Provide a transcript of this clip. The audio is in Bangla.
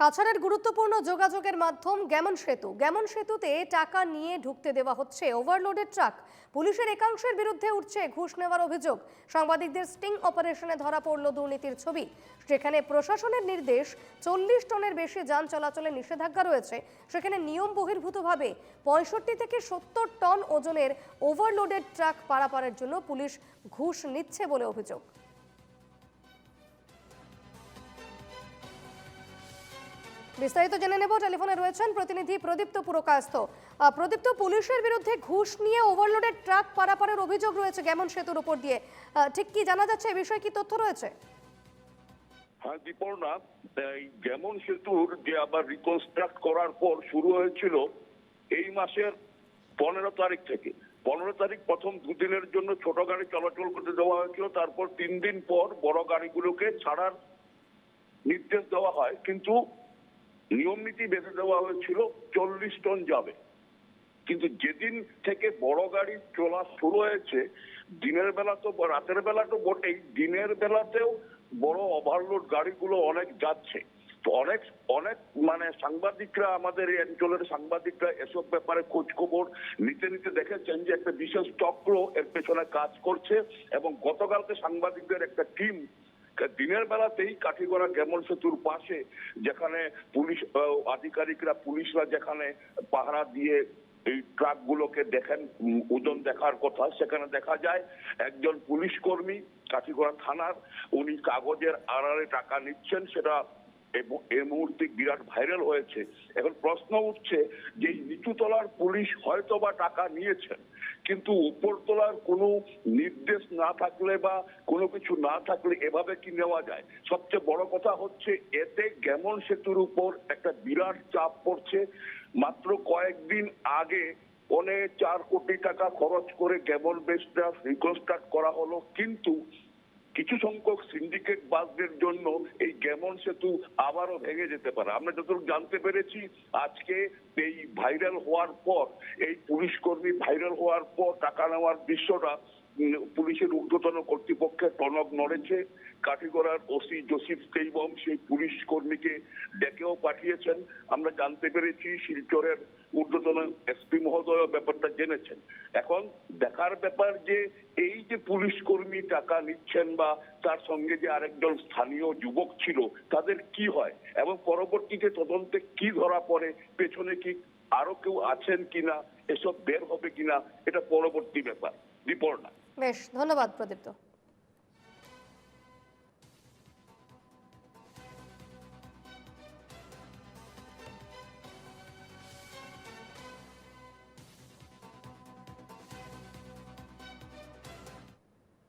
কাছাড়ের গুরুত্বপূর্ণ যোগাযোগের মাধ্যম গ্যামন সেতু। গ্যামন সেতুতে টাকা নিয়ে ঢুকতে দেওয়া হচ্ছে ওভারলোডেড ট্রাক। পুলিশের একাংশের বিরুদ্ধে উঠছে ঘুষ নেওয়ার অভিযোগ। সাংবাদিকদের স্টিং অপারেশনে ধরা পড়ল দুর্নীতির ছবি। সেখানে প্রশাসনের নির্দেশ, চল্লিশ টনের বেশি যান চলাচলে নিষেধাজ্ঞা রয়েছে। সেখানে নিয়ম বহির্ভূতভাবে পঁয়ষট্টি থেকে সত্তর টন ওজনের ওভারলোডেড ট্রাক পারাপারের জন্য পুলিশ ঘুষ নিচ্ছে বলে অভিযোগ। বিস্তারিত জেনে নেব টেলিফোনে রয়েছেন প্রতিনিধি প্রদীপ্ত পুরকায়স্থ আহ, প্রদীপ্ত পুলিশের বিরুদ্ধে ঘুষ নিয়ে ওভারলোডেড ট্রাক পারাপারের অভিযোগ রয়েছে গ্যামন সেতুর উপর দিয়ে। ঠিক কি জানা যাচ্ছে? এ বিষয়ে কি তথ্য রয়েছে? হ্যাঁ দীপর্ণা এই যেমন সেতুর যে আবার রিকনস্ট্রাক্ট করার পর শুরু হয়েছিল এই মাসের পনেরো তারিখ থেকে। পনেরো তারিখ প্রথম দুদিনের জন্য ছোট গাড়ি চলাচল করতে দেওয়া হয়েছিল তারপর তিন দিন পর বড় গাড়িগুলোকে ছাড়ার নির্দেশ দেওয়া হয়। কিন্তু নিয়ম নীতি বেঁধে দেওয়া হয়েছিল, চল্লিশ টন যাবে। কিন্তু যেদিন থেকে বড় গাড়ি চলা শুরু হয়েছে, দিনের বেলা তো, রাতের বেলা তো বটেই, দিনের বেলাতেও বড় ওভারলোড গাড়িগুলো অনেক যাচ্ছে। তো অনেক অনেক মানে সাংবাদিকরা আমাদের এই অঞ্চলের সাংবাদিকরা এসব ব্যাপারে খোঁজ খবর নিতে নিতে দেখেছেন যে একটা বিশেষ চক্র এর পেছনে কাজ করছে এবং গতকালকে সাংবাদিকদের একটা টিম দিনের বেলাতেই কাঠিগড়া গ্যামন সেতুর পাশে, যেখানে পুলিশ আধিকারিকরা পুলিশরা যেখানে পাহারা দিয়ে এই ট্রাক গুলোকে দেখেন ওজন দেখার কথা, সেখানে দেখা যায় একজন পুলিশ কর্মী, কাঠিগড়া থানার, উনি কাগজের আড়ালে টাকা নিচ্ছেন, সেটা এই মুহূর্তে বিরাট ভাইরাল হয়েছে। এখন প্রশ্ন উঠছে যে নিচুতলার পুলিশ হয়তো বা টাকা নিয়েছেন কিন্তু উপরতলার কোনো নির্দেশ না থাকলে বা কোনো কিছু না থাকলে এভাবে কি নেওয়া যায়? সবচেয়ে বড় কথা হচ্ছে এতে গ্যামন সেতুর উপর একটা বিরাট চাপ পড়ছে। মাত্র কয়েকদিন আগে পনে চার কোটি টাকা খরচ করে গ্যামন বেসটা রিকনস্ট্রাক্ট করা হলো, কিন্তু কিছু সংখ্যক সিন্ডিকেট বাসদের জন্য এই গ্যামন সেতু আবারও ভেঙে যেতে পারে। আমরা যতটুকু জানতে পেরেছি, আজকে এই ভাইরাল হওয়ার পর, এই পুলিশ কর্মী ভাইরাল হওয়ার পর টাকা নেওয়ার দৃশ্যটা পুলিশের ঊর্ধ্বতন কর্তৃপক্ষের টনক নড়েছে। কাঠিগড়ার ওসি জসিফ কেইবম সেই পুলিশ কর্মীকে ডেকেও পাঠিয়েছেন। আমরা জানতে পেরেছি শিলচরের ঊর্ধ্বতন এসপি মহোদয় ব্যাপারটা জেনেছেন। এখন দেখার ব্যাপার যে যে পুলিশ কর্মী টাকা নিচ্ছেন বা তার সঙ্গে যে আরেকজন স্থানীয় যুবক ছিল, তাদের কি হয়? এবং পরবর্তীতে তদন্তে কি ধরা পড়ে? পেছনে কি আরও কেউ আছেন কিনা? এসব বের হবে কিনা? এটা পরবর্তী ব্যাপার। বিপর্ণা বেশ, ধন্যবাদ প্রদীপ্ত।